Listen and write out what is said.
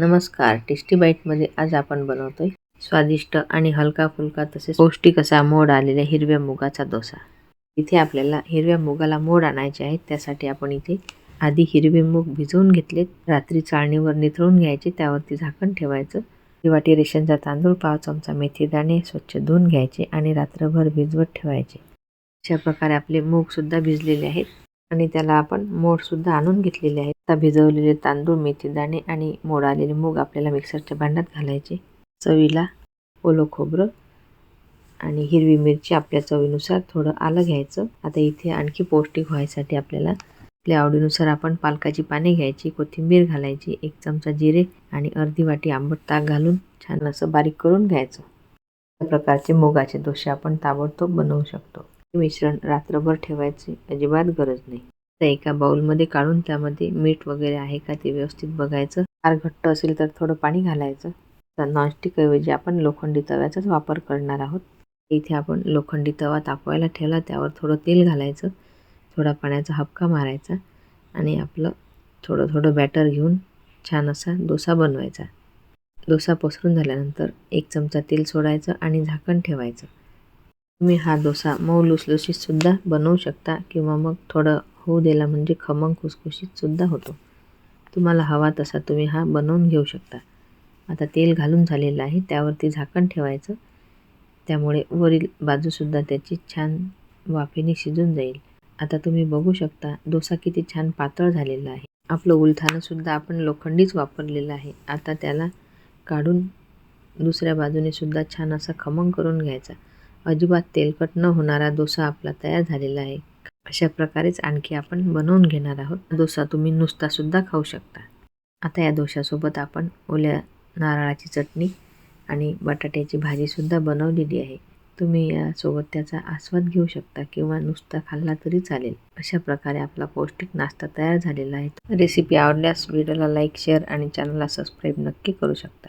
नमस्कार टेस्टी बाईटमध्ये आज आपण बनवतोय स्वादिष्ट आणि हलका फुलका तसेच पौष्टिक असा मोड आलेल्या हिरव्या मुगाचा डोसा. इथे आपल्याला हिरव्या मुगाला मोड आणायचे आहेत त्यासाठी आपण इथे आधी हिरवे मूग भिजवून घेतलेत. रात्री चाळणीवर निथळून घ्यायचे त्यावरती झाकण ठेवायचं. ही वाटी रेशनचा तांदूळ पाव चमचा मेथी दाणे स्वच्छ धुवून घ्यायचे आणि रात्रभर भिजवत ठेवायचे. अशा प्रकारे आपले मूग सुद्धा भिजलेले आहेत. आणि त्याला आपण मोडसुद्धा आणून घेतलेले आहेत. आता भिजवलेले तांदूळ मेथी दाणे आणि मोड आलेले मूग आपल्याला मिक्सरच्या भांड्यात घालायचे. चवीला ओलं खोबरं आणि हिरवी मिरची आपल्या चवीनुसार थोडं आलं घ्यायचं. आता इथे आणखी पौष्टिक व्हायसाठी आपल्याला आपल्या आवडीनुसार आपण पालकाची पाने घ्यायची कोथिंबीर घालायची एक चमचा जिरे आणि अर्धी वाटी आंबट ताक घालून छान असं बारीक करून घ्यायचं. अशा प्रकारचे मुगाचे दोसे आपण ताबडतोब बनवू शकतो. मिश्रण रात्रभर ठेवायची अजिबात गरज नाही. तर एका बाउलमध्ये काढून त्यामध्ये मीठ वगैरे आहे का ते व्यवस्थित बघायचं. फार घट्ट असेल तर थोडं पाणी घालायचं. तर नॉनस्टिक ऐवजी आपण लोखंडी तव्याचाच वापर करणार आहोत. इथे आपण लोखंडी तवा तापवायला ठेवला त्यावर थोडं तेल घालायचं. थोडा पाण्याचा हपका मारायचा आणि आपलं थोडं थोडं बॅटर घेऊन छान असा डोसा बनवायचा. डोसा पसरून झाल्यानंतर एक चमचा तेल सोडायचं आणि झाकण ठेवायचं. तुम्ही हा डोसा मऊ लुसलुशीतसुद्धा बनवू शकता किंवा मग थोडं होऊ दिला म्हणजे खमंग खुसखुशीतसुद्धा होतो. तुम्हाला हवा तसा तुम्ही हा बनवून घेऊ शकता. आता तेल घालून झालेलं आहे त्यावरती झाकण ठेवायचं. त्यामुळे वरील बाजूसुद्धा त्याची छान वाफेने शिजून जाईल. आता तुम्ही बघू शकता डोसा किती छान पातळ झालेला आहे. आपलं उलथानंसुद्धा आपण लोखंडीच वापरलेलं आहे. आता त्याला काढून दुसऱ्या बाजूने सुद्धा छान असा खमंग करून घ्यायचा. अजिबात तेलकट न होणारा डोसा आपला तयार झालेला आहे. अशा प्रकारेच आणखी आपण बनवून घेणार आहोत. डोसा तुम्ही नुसतासुद्धा खाऊ शकता. आता या डोशासोबत आपण ओल्या नारळाची चटणी आणि बटाट्याची भाजीसुद्धा बनवलेली आहे. तुम्ही यासोबत त्याचा आस्वाद घेऊ शकता किंवा नुसता खाल्ला तरी चालेल. अशा प्रकारे आपला पौष्टिक नाश्ता तयार झालेला आहे. रेसिपी आवडल्यास व्हिडिओला लाईक शेअर आणि चॅनलला सबस्क्राईब नक्की करू शकता.